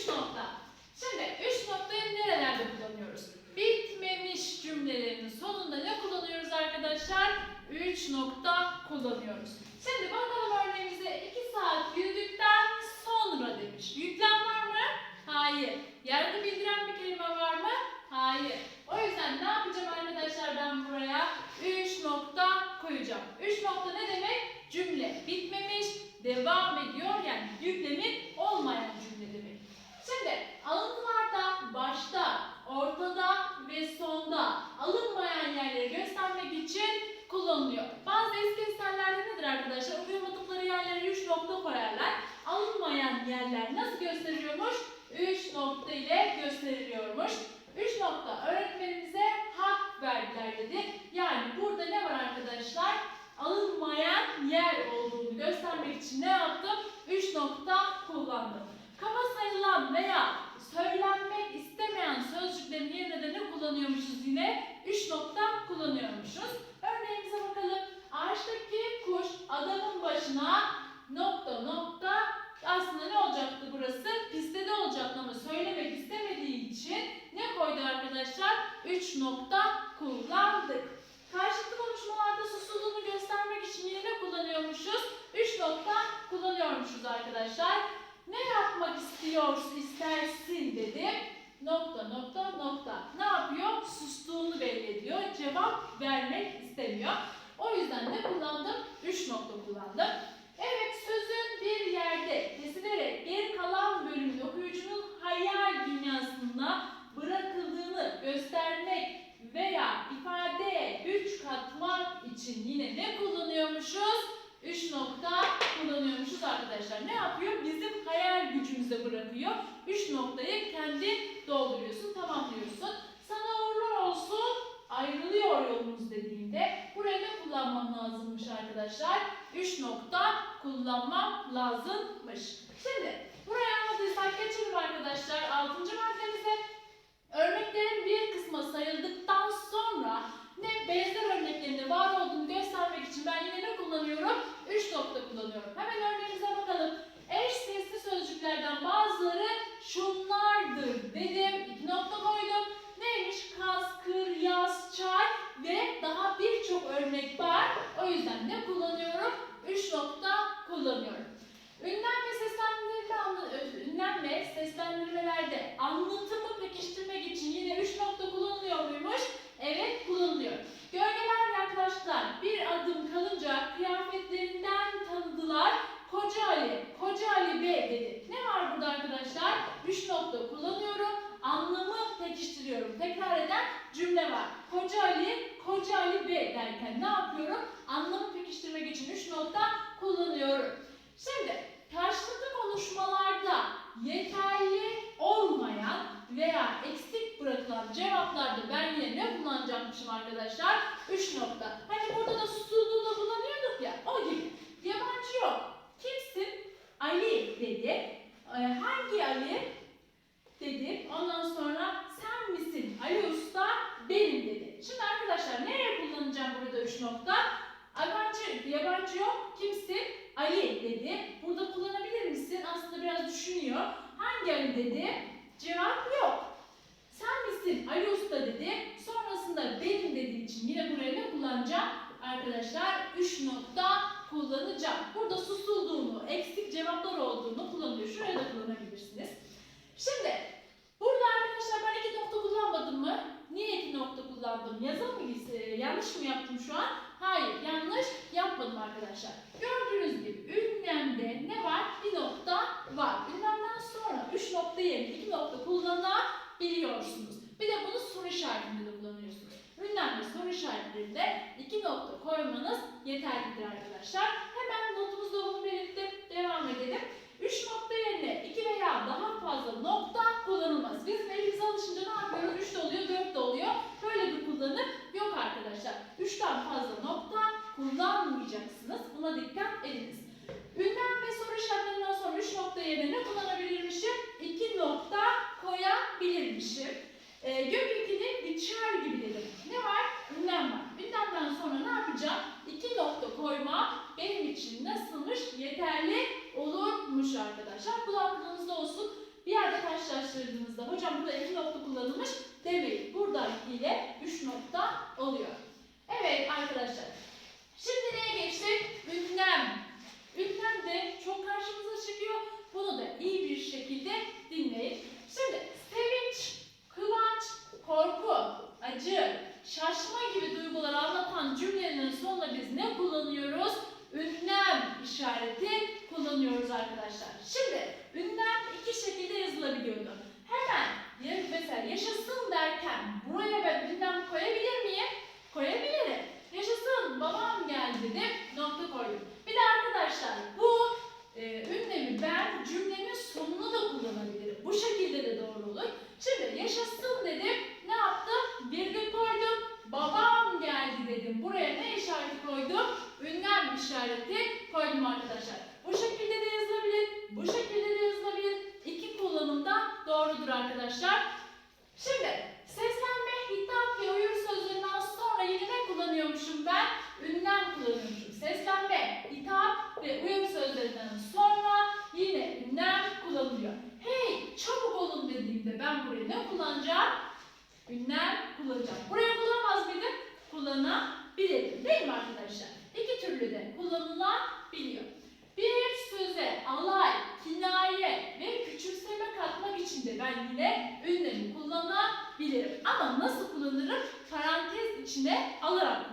Üç nokta. Şimdi üç noktayı nerelerde kullanıyoruz? Bitmemiş cümlelerin sonunda ne kullanıyoruz arkadaşlar? Üç nokta kullanıyoruz. Şimdi bakalım örneğimize 2 saat yürüdükten sonra demiş. Yüklem var mı? Hayır. Yarını bildiren bir kelime var mı? Hayır. O yüzden ne yapacağım arkadaşlar ben buraya? 3 nokta koyacağım. 3 nokta ne demek? Cümle bitmemiş, devam ediyor yani yüklemin olmayan. Şimdi alıntılarda başta, ortada ve sonda alınmayan yerleri göstermek için kullanılıyor. Bazı eski eserlerde nedir arkadaşlar? Okuyamadıkları yerlere 3 nokta koyarlar. Alınmayan yerler nasıl gösteriliyormuş? 3 nokta ile gösteriliyormuş. 3 nokta öğretmenimize hak verdiler dedi. Yani burada ne var arkadaşlar? Alınmayan yer olduğunu göstermek için ne yaptım? 3 nokta kullandım. Kaba sayılan veya söylenmek istemeyen sözcüklerin yerine de ne kullanıyormuşuz yine? 3 nokta kullanıyormuşuz. Örneğimize bakalım. Ağaçtaki kuş adamın başına nokta nokta aslında ne olacaktı burası? Pistede olacaktı ama söylemek istemediği için ne koydu arkadaşlar? 3 nokta kullandık. Karşılıklı konuşmalarda susulduğunu göstermek için yine ne kullanıyormuşuz? 3 nokta kullanıyormuşuz arkadaşlar. Ne yapmak istiyorsun, istersin dedim. Nokta nokta. Ne yapıyor? Sustuğunu belli ediyor. Cevap vermek istemiyor. O yüzden ne kullandım? 3 nokta kullandım. Evet sözün bir yerde kesilerek geri kalan bölümün okuyucunun hayal dünyasına bırakıldığını göstermek veya ifadeye güç katmak için yine ne kullanıyormuşuz? 3 nokta kullanıyormuşuz arkadaşlar. Ne yapıyor? Bizim gücümüze bırakıyor. 3 noktayı kendi dolduruyorsun, tamamlıyorsun. Sana uğurlar olsun, ayrılıyor yolumuz dediğinde buraya ne kullanmam lazımmış arkadaşlar? 3 nokta kullanmam lazımmış. Şimdi buraya anladıysak geçelim arkadaşlar 6. maddemize. Örneklerin bir kısmı sayıldıktan sonra ne benzer örneklerinde var olduğunu göstermek için ben yine ne kullanıyorum? 3 nokta kullanıyorum. Hemen örneğimize bakalım. Eş sesli sözcüklerden bazıları şunlardır dedim. 2 nokta koydum. Neymiş? Kas, kır, yaz, çay ve daha birçok örnek var. O yüzden ne kullanıyorum? 3 nokta kullanıyorum. Ünlem ve seslendirme anla- ünlem ve seslendirmelerde anlatımı pekiştirmek için yine 3 nokta kullanılıyor muymuş? Evet kullanılıyor. Gölgeler yaklaştılar. Bir adım kalınca kıyafetlerinden tanıdılar. Koca Ali, Koca Ali Bey dedi. Ne var burada arkadaşlar? 3 nokta kullanıyorum. Anlamı pekiştiriyorum. Tekrar eden cümle var. Koca Ali, Koca Ali Bey derken ne yapıyorum? Anlamı pekiştirmek için 3 nokta kullanıyorum. Şimdi karşılıklı konuşmalarda yeterli olmayan veya eksik bırakılan cevaplarda ben yine ne kullanacakmışım arkadaşlar? 3 nokta. Hani burada da susuzluğu da kullanıyorduk ya o gibi. Yabancı yok. Kimsin? Ali dedi. Ee, hangi Ali? Dedim. Ondan sonra sen misin? Ali Usta benim dedi. Şimdi arkadaşlar nereye kullanacağım burada 3 nokta? Yabancı, yabancı yok. Kimsin? Ali dedi. Burada kullanabilir misin? Aslında biraz düşünüyor. Hangi Ali dedi? Cevap yok. Sen misin? Ali Usta dedi. Sonrasında benim dediği için yine buraya ne kullanacağım? Arkadaşlar 3 nokta kullanacağım. Burada susulduğunu, eksik cevaplar olduğunu kullanılıyor. Şuraya da kullanabilirsiniz. Şimdi burada arkadaşlar ben iki nokta kullanmadım mı? Niye iki nokta kullandım? Yazı mı e, yanlış mı yaptım şu an? Hayır, yanlış yapmadım arkadaşlar. Gördüğünüz gibi ünlemde ne var? Bir nokta var. Ünlemden sonra üç nokta yerine iki nokta kullanabiliyorsunuz. Bir de bunu soru işaretinde de kullanıyorsunuz. Ünlem ve soru işaretlerinde iki nokta koymanız yeterlidir arkadaşlar. Hemen notumuzda bunu belirttim. Devam edelim. 3 nokta yerine 2 veya daha fazla nokta kullanılmaz. Bizim elimize alışınca ne yapıyoruz? 3 de oluyor, 4 de oluyor. Böyle bir kullanım yok arkadaşlar. 3'ten fazla nokta kullanmayacaksınız. Buna dikkat ediniz. Ünlem ve soru işaretlerinden sonra 3 nokta yerine ne kullanabilirmişim? 2 nokta koyabilirmişim. Ee, gökyüzünü biçer gibi dedim. Ne var? Ünlem var. Ünlemden sonra ne yapacağım? 2 nokta koyma benim için nasılmış? Yeterli olurmuş arkadaşlar. Bu da aklınızda olsun. Bir yerde karşı hocam burada iki nokta kullanılmış demeyin. Buradakiyle üç nokta oluyor. Evet arkadaşlar. Şimdi neye geçtik? Ünlem. Ünlem de çok karşımıza çıkıyor. Bunu da iyi bir şekilde dinleyin. Şimdi sevinç, kıvanç, korku, acı, şaşma gibi duyguları anlatan cümlelerin sonunda biz ne kullanıyoruz? Ünlem işareti kullanıyoruz arkadaşlar. Şimdi ünlem iki şekilde yazılabiliyordu. Hemen ya- mesela yaşasın derken buraya ben ünlem koyabilir miyim? Koyabilirim. Yaşasın babam geldi dedim nokta koydum. Bir de arkadaşlar bu e, ünlemi ben cümlemin sonuna da kullanabilirim. Bu şekilde de doğru olur. Şimdi yaşasın dedim. Ne yaptım? Virgül koydum. Babam geldi dedim. Buraya ne işareti koydum? Ünlem işareti koydum arkadaşlar. Bu şekilde de yazılabilir. Bu şekilde de yazılabilir. İki kullanımda doğrudur arkadaşlar. Şimdi seslenme, hitap ve uyum sözlerinden sonra yine ne kullanıyormuşum ben? Ünlem kullanıyormuşum. Seslenme, hitap ve uyum sözlerinden sonra yine ünlem kullanılıyor. Hey çabuk olun dediğimde ben buraya ne kullanacağım? Ünlem kullanacağım. Buraya kullanamaz mıydım? Kullanabilirim. Değil mi arkadaşlar? İki türlü de kullanılabiliyor. Bir söze alay, kinaye ve küçümseme katmak için de ben yine ünlemi kullanabilirim. Ama nasıl kullanırım? Parantez içine alarak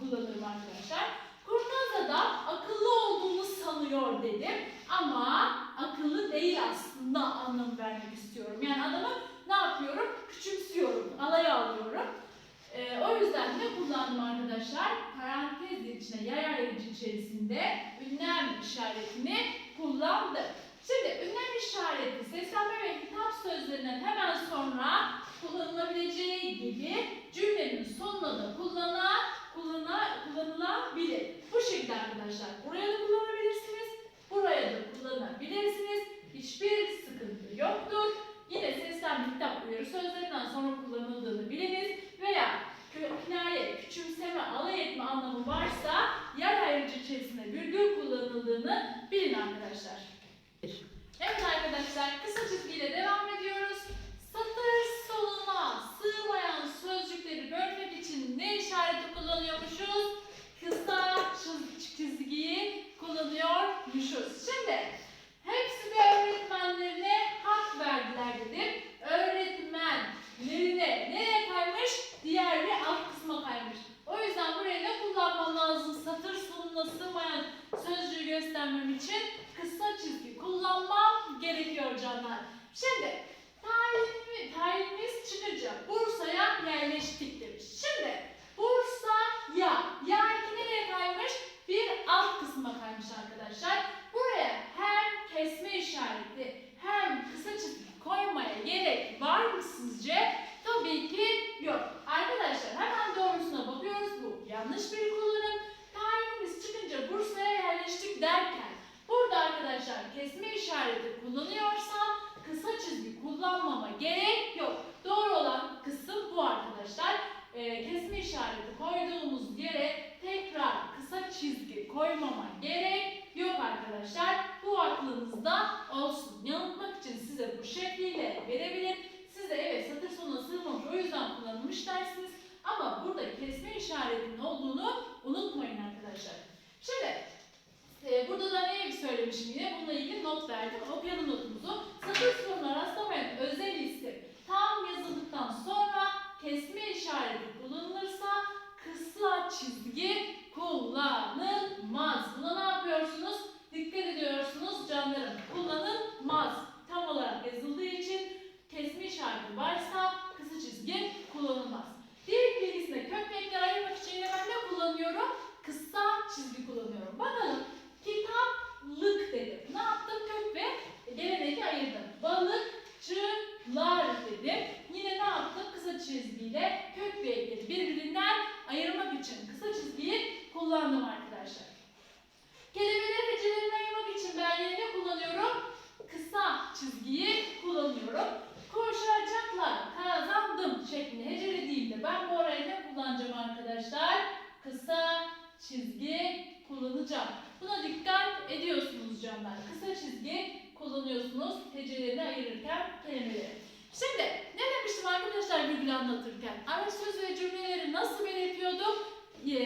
kullanırım, arkadaşlar. Kurnaz'a da akıllı olduğunu sanıyor dedim. Ama akıllı değil aslında anlam vermek istiyorum. Yani adamı ne yapıyorum? Küçümsüyorum, alaya alıyorum. Ee, o yüzden ne kullandım arkadaşlar? Parantez içine, yay ayrıcı içerisinde ünlem işaretini kullandım. Şimdi ünlem işareti seslenme ve hitap sözlerinden hemen sonra kullanılabileceği gibi cümlenin sonuna da kullana, kullana, kullanılabilir. Bu şekilde arkadaşlar. Buraya da kullanabilirsiniz. Buraya da kullanabilirsiniz. Hiçbir sıkıntı yoktur. Yine seslenme, hitap, uyarı sözlerinden sonra kullanıldığını biliniz. Veya kinaye, küçümseme, alay etme anlamı varsa yer ayrıcı içerisinde virgül kullanıldığını bilin arkadaşlar. Evet arkadaşlar kısa çizgiyle devam ediyoruz. Satır soluna sığmayan sözcükleri bölmek için ne işareti kullanıyormuşuz? Kısa çiz- çizgiyi kullanıyormuşuz. Şimdi hepsi de öğretmenlerine hak verdiler dedim. Öğretmenlerine nereye kaymış? Diğer bir alt kısma kaymış. O yüzden buraya ne kullanmam lazım? Satır sonuna sığmayan sözcüğü göstermem için kısa çizgi kullanmam gerekiyor canlar. Şimdi tayinimi, tayinimiz çıkınca Bursa'ya yerleştik demiş. Şimdi Bursa'ya yani nereye kaymış? Bir alt kısma kaymış arkadaşlar. Buraya hem kesme işareti hem kısa çizgi koymaya gerek var mı sizce? Tabii ki yok. Arkadaşlar hemen doğrusuna bakıyoruz. Bu yanlış bir kullanım. Tayinimiz çıkınca Bursa'ya yerleştik derken burada arkadaşlar kesme işareti kullanıyorsam kısa çizgi kullanmama gerek yok. Doğru olan kısım bu arkadaşlar. Ee, kesme işareti koyduğumuz yere tekrar kısa çizgi koymama gerek yok arkadaşlar. Bu aklınızda olsun. Yanıltmak için size bu şekliyle verebilir. Siz de evet satır sonuna sığmamış o yüzden kullanılmış dersiniz. Ama burada kesme işaretinin olduğunu unutmayın arkadaşlar. Şimdi e, burada da ne söylemişim yine bununla ilgili not verdim. Okuyalım notumuzu. Satır sonuna rastlamayan özel isim tam yazıldıktan sonra kesme işareti kullanılırsa kısa çizgi kullanılmaz. Buna ne yapıyorsunuz? Dikkat ediyorsunuz canlarım. Kullanılmaz. Tam olarak yazıldığı için kesme işareti varsa kısa çizgi kullanılmaz. Dil bilgisinde kök ve ekleri ayırmak için yine ben ne kullanıyorum? Kısa çizgi kullanıyorum. Bakalım kitaplık dedim. Ne yaptım? Kök ve geleneği ayırdım. Balıkçılar dedim. Yine ne yaptım? Kısa çizgiyle kök ve ekleri birbirinden ayırmak için kısa çizgiyi kullandım arkadaşlar. Kelimeleri hecelerini ayırmak için ben yine ne kullanıyorum? Kısa çizgiyi kullanıyorum. Koşacaklar, kazandım şeklinde hecelediğimde ben bu araya ne kullanacağım arkadaşlar? Kısa çizgi kullanacağım. Buna dikkat ediyorsunuz canlar. Kısa çizgi kullanıyorsunuz hecelerini ayırırken kelimeleri. Şimdi ne demiştim arkadaşlar virgül anlatırken? Ara söz ve cümleleri nasıl belirtiyorduk?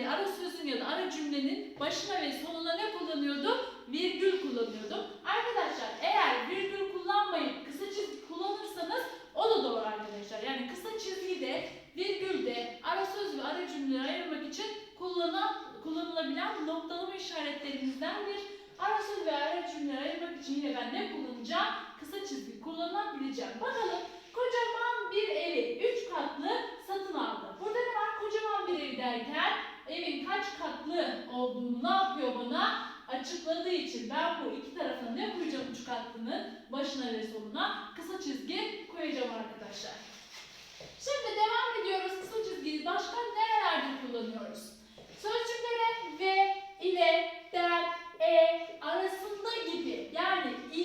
Ara sözün ya da ara cümlenin başına ve sonuna ne kullanıyorduk? Virgül kullanıyorduk. Arkadaşlar eğer virgül kullanmayıp kısa çizgi kullanırsanız o da doğru arkadaşlar. Yani kısa çizgi de virgül de ara söz ve ara cümleleri ayırmak için kullanan, kullanılabilen noktalama işaretlerimizdendir. Ara söz ve ara cümleleri ayırmak için yine ben ne kullanacağım? Kısa çizgi kullanabileceğim. Bakalım kocaman bir evi 3 katlı satın aldı. Burada ne var? Kocaman bir ev derken evin kaç katlı olduğunu ne yapıyor bana? Açıkladığı için ben bu iki tarafına ne koyacağım üç katlının başına ve sonuna? Kısa çizgi koyacağım arkadaşlar. Şimdi devam ediyoruz. Kısa çizgiyi başka nerelerde kullanıyoruz? Sözcüklere ve, ile, der, e arasında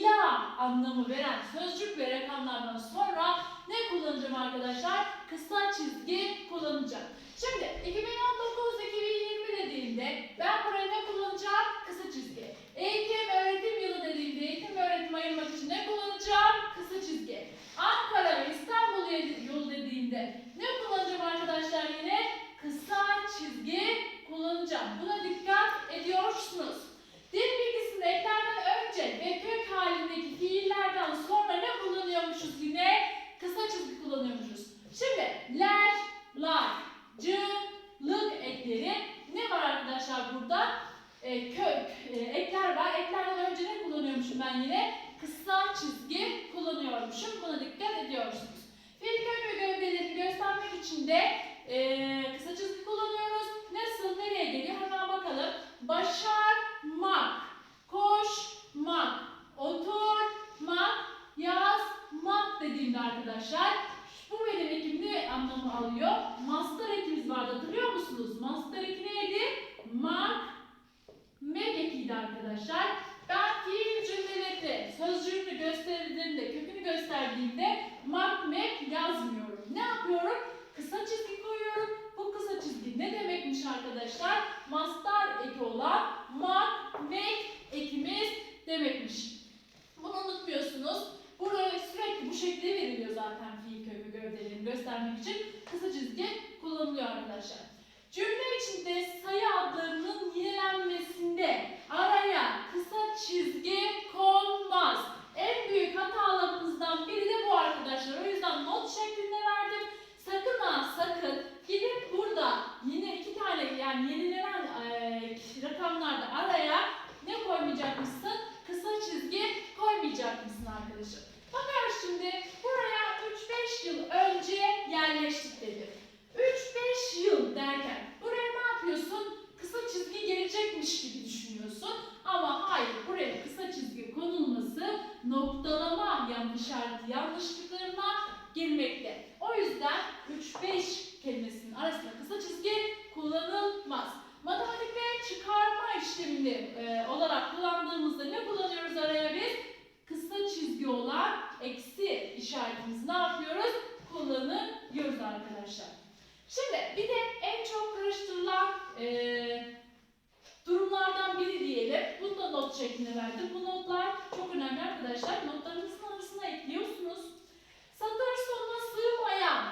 ila anlamı veren sözcük ve rakamlardan sonra ne kullanacağım arkadaşlar? Kısa çizgi kullanacağım. Şimdi 2019-2020 dediğimde ben buraya ne kullanacağım? Kısa çizgi. Eğitim öğretim yılı dediğimde eğitim öğretim ayırmak için ne kullanacağım? Kısa çizgi. Ankara ve İstanbul yolu dediğimde ne kullanacağım arkadaşlar yine? Kısa çizgi kullanacağım. Buna dikkat ediyorsunuz. Dil bilgisinde eklerden önce ve kök halindeki fiillerden sonra ne kullanıyormuşuz yine? Kısa çizgi kullanıyormuşuz. Şimdi ler, lar, cı, lık ekleri ne var arkadaşlar burada? E, kök e, ekler var. Eklerden önce ne kullanıyormuşum ben yine? Kısa çizgi kullanıyormuşum. Buna dikkat ediyorsunuz. Fiil kök ve gövdelerini göstermek için de e, kısa çizgi kullanıyoruz. Nasıl, nereye geliyor? Hemen bakalım. Başarmak, koşmak, oturmak, yazmak dediğimde arkadaşlar bu benim ekim ne anlamı alıyor? Master ekimiz vardı hatırlıyor musunuz? Master eki neydi? Mak, mek ekiydi arkadaşlar. Ben fiil cümlelerinde sözcüğünü gösterdiğimde, kökünü gösterdiğimde mak, mek yazmıyorum. Ne yapıyorum? Kısa çizgi koyuyorum. Bu kısa çizgi ne demekmiş arkadaşlar? Mastar eki olan mak, mek ekimiz demekmiş. Bunu unutmuyorsunuz. Burada sürekli bu şekilde veriliyor zaten fiil kökü gövdelerini göstermek için kısa çizgi kullanılıyor arkadaşlar. Cümle içinde sayı adlarının yinelenmesinde araya kısa çizgi konmaz. En büyük hatalarımızdan biri de bu arkadaşlar. O yüzden not şeklinde verdim. Sakın ha sakın gidip burada yine iki tane yani yenilenen eee, rakamlarda araya ne koymayacakmışsın? Kısa çizgi koymayacak mısın arkadaşım? Bakar şimdi buraya 3-5 yıl önce yerleştik dedim. 3-5 yıl derken buraya ne yapıyorsun? Kısa çizgi gelecekmiş gibi düşünüyorsun. Ama hayır buraya kısa çizgi konulması noktalama yanlış işareti yanlışlıklarına girmekte. O yüzden 3-5 kelimesinin arasında kısa çizgi kullanılmaz. Matematikte çıkarma işlemini e, olarak kullandığımızda ne kullanıyoruz araya biz? Kısa çizgi olan eksi işaretimizi ne yapıyoruz? Kullanıyoruz arkadaşlar. Şimdi bir de en çok karıştırılan e, durumlardan biri diyelim. Bunu da not şeklinde verdim. Bu notlar çok önemli arkadaşlar. Notlarınızın arasına ekliyorsunuz. Satır sonuna sığmayan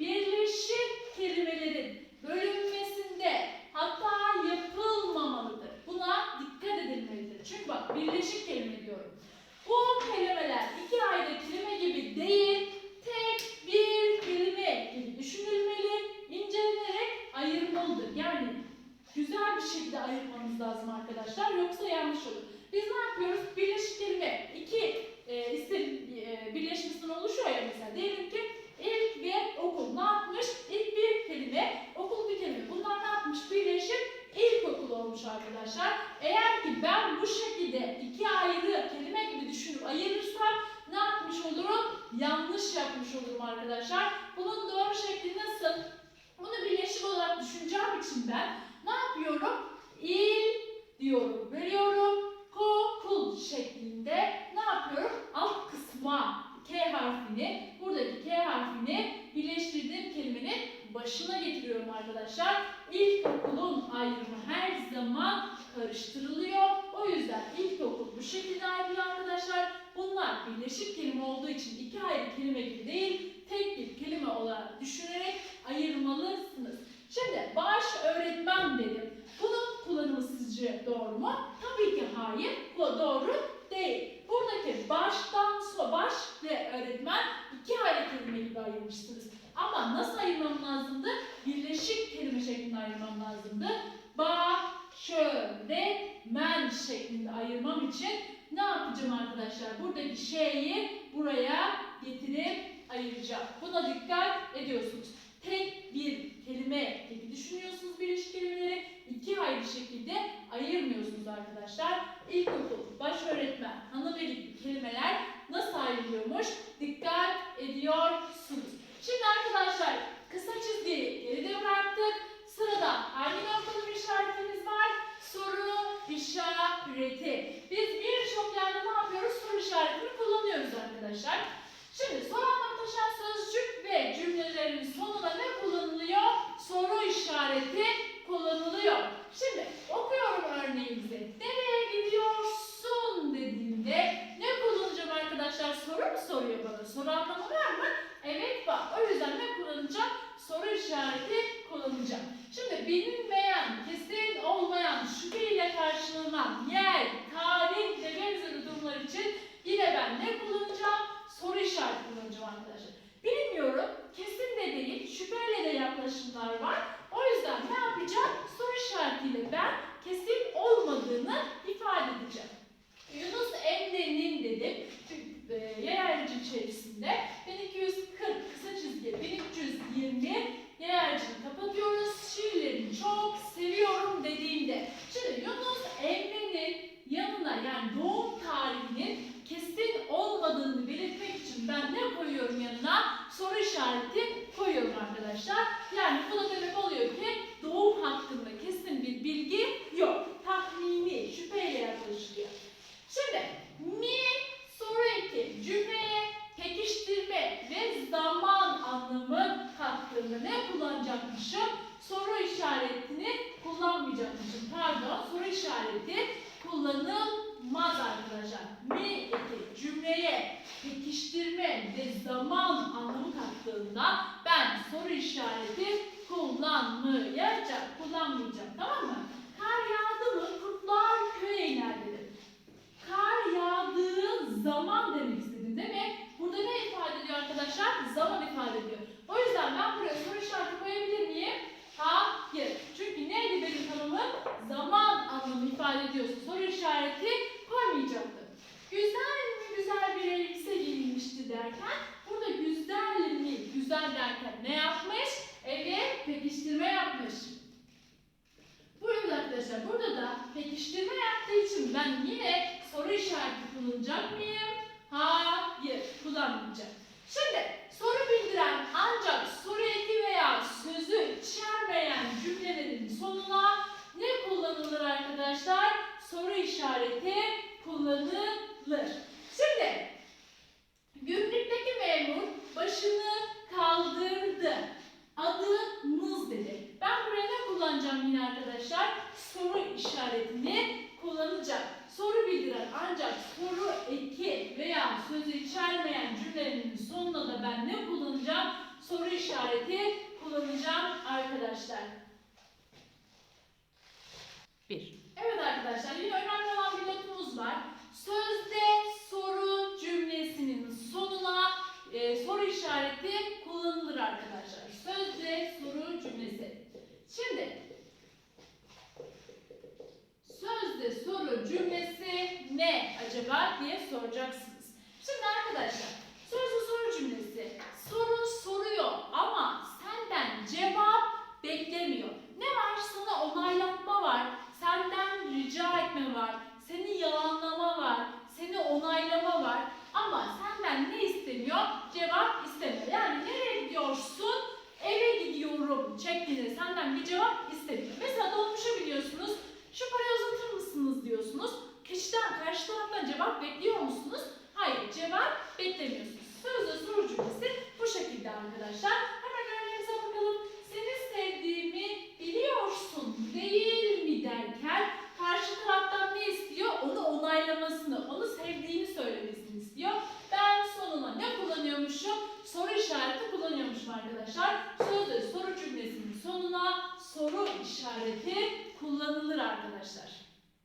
birleşik kelimelerin bölünmesinde hata yapılmamalıdır. Buna dikkat edilmelidir. Çünkü bak birleşik kelime diyorum. Bu kelimeler iki ayrı kelime gibi değil, tek bir kelime gibi düşünülmeli, incelenerek ayırmalıdır. Yani güzel bir şekilde ayırmamız lazım arkadaşlar. Yoksa yanlış olur. Biz ne yapıyoruz? Birleşik kelime iki e, istedim e, birleşmesinden oluşuyor ya mesela. Diyelim ki ilk ve okul ne yapmış? İlk bir kelime, okul bir kelime. Bunlar ne yapmış? Birleşip ilkokul olmuş arkadaşlar. Eğer ki ben bu şekilde iki ayrı kelime gibi düşünüp ayırırsam ne yapmış olurum? Yanlış yapmış olurum arkadaşlar. Bunun doğru şekli nasıl? Bunu birleşik olarak düşüneceğim için ben ne yapıyorum? İl diyorum, bölüyorum. Kokul şeklinde ne yapıyorum? Alt kısma K harfini, buradaki K harfini birleştirdiğim kelimenin başına getiriyorum arkadaşlar. İlkokulun ayrımı her zaman karıştırılıyor. O yüzden ilkokul bu şekilde ayrılıyor arkadaşlar. Bunlar birleşik kelime olduğu için iki ayrı kelime gibi değil, tek bir kelime olarak düşünerek ayırmalısınız. Şimdi baş öğretmen dedim. Bunun kullanımı sizce doğru mu? Tabii ki hayır. Bu doğru değil. Buradaki baştan sonra baş ve öğretmen iki ayrı kelime gibi ayırmışsınız. Ama nasıl ayırmam lazımdı? Birleşik kelime şeklinde ayırmam lazımdı. Ba, şöyle, men şeklinde ayırmam için ne yapacağım arkadaşlar? Buradaki şeyi buraya getirip ayıracağım. Buna dikkat ediyorsunuz. Tek bir kelime gibi düşünüyorsunuz birleşik kelimeleri. iki ayrı şekilde ayırmıyorsunuz arkadaşlar. İlkokul, baş öğretmen, hanımeli gibi kelimeler nasıl ayrılıyormuş? Dikkat ediyorsunuz. Şimdi arkadaşlar kısa çizgiyi geride bıraktık. Sırada hangi noktalı bir işaretimiz var? Soru işareti. Biz birçok yerde ne yapıyoruz? Soru işaretini kullanıyoruz arkadaşlar. Şimdi soru anlam taşıyan sözcük ve cümlelerin sonuna ne kullanılıyor? Soru işareti kullanılıyor. Şimdi okuyorum örneğimizi. Nereye gidiyorsun dediğimde ne kullanacağım arkadaşlar? Soru mu soruyor bana? Soru anlamı var mı? Evet var. O yüzden ne kullanacağım? Soru işareti kullanacağım. Şimdi bilinmeyen, kesin olmayan, şüpheyle karşılanan yer, tarih ve benzeri durumlar için yine ben ne kullanacağım? Soru işareti kullanacağım arkadaşlar. Bilmiyorum, kesin de değil, şüpheyle de yaklaşımlar var. O yüzden ne yapacağım? Soru işaretiyle ben kesin olmadığını ifade edeceğim. Yunus Emre'nin dedim e, yer ayrıcı içerisinde 1240 kısa çizgi 1320 yer ayrıcını kapatıyoruz. Şiirlerini çok seviyorum dediğimde. Şimdi Yunus Emre'nin yanına yani doğum tarihinin kesin olmadığını belirtmek için ben ne koyuyorum yanına? Soru işareti koyuyorum arkadaşlar. Yani bu da demek oluyor ki doğum hakkında kesin bir bilgi yok. Tahmini, şüpheyle yaklaşılıyor. Şimdi mi soru eki cümleye pekiştirme ve zaman anlamı kattığında ne kullanacakmışım? Soru işaretini kullanmayacakmışım. Pardon, soru işareti kullanılmaz arkadaşlar. Mi eki cümleye pekiştirme ve zaman anlamı kattığında ben soru işareti kullanmayacağım, kullanmayacağım. Tamam mı? Kar yağdı mı kurtlar köye iner dedim. Kar yağdığı zaman demek istedim değil mi? Burada ne ifade ediyor arkadaşlar? Zaman ifade ediyor. O yüzden ben buraya soru işareti koyabilir miyim? Hayır. Çünkü neydi benim tanımım? Zaman anlamı ifade ediyorsun. Soru işareti koymayacaktım. Güzel mi güzel bir elbise giyinmişti derken burada güzel mi güzel derken ne yapmış? Evet pekiştirme yapmış. Buyurun arkadaşlar burada da pekiştirme yaptığı için ben yine soru işareti kullanacak mıyım? Hayır kullanmayacağım. Şimdi soru bildiren ancak soru eki veya sözü içermeyen cümlelerin sonuna ne kullanılır arkadaşlar? Soru işareti kullanılır. Şimdi gümrükteki memur başını kaldırdı. Adınız dedi. Ben buraya ne kullanacağım yine arkadaşlar? Soru işaretini kullanacağım. Soru bildiren ancak soru eki veya sözü içermeyen cümlenin sonuna da ben ne kullanacağım? Soru işareti kullanacağım arkadaşlar. Bir. Evet arkadaşlar yine önemli olan bir notumuz var. Sözde soru cümlesinin sonuna e, soru işareti kullanılır arkadaşlar. Sözde soru cümlesi. Şimdi sözde soru cümlesi ne acaba diye soracaksınız. Şimdi arkadaşlar karşı taraftan cevap bekliyor musunuz? Hayır, cevap beklemiyorsunuz. Sözde soru cümlesi bu şekilde arkadaşlar. Hemen örneğimize bakalım. Seni sevdiğimi biliyorsun değil mi derken karşı taraftan ne istiyor? Onu onaylamasını, onu sevdiğini söylemesini istiyor. Ben sonuna ne kullanıyormuşum? Soru işareti kullanıyormuşum arkadaşlar. Sözde soru cümlesinin sonuna soru işareti kullanılır arkadaşlar.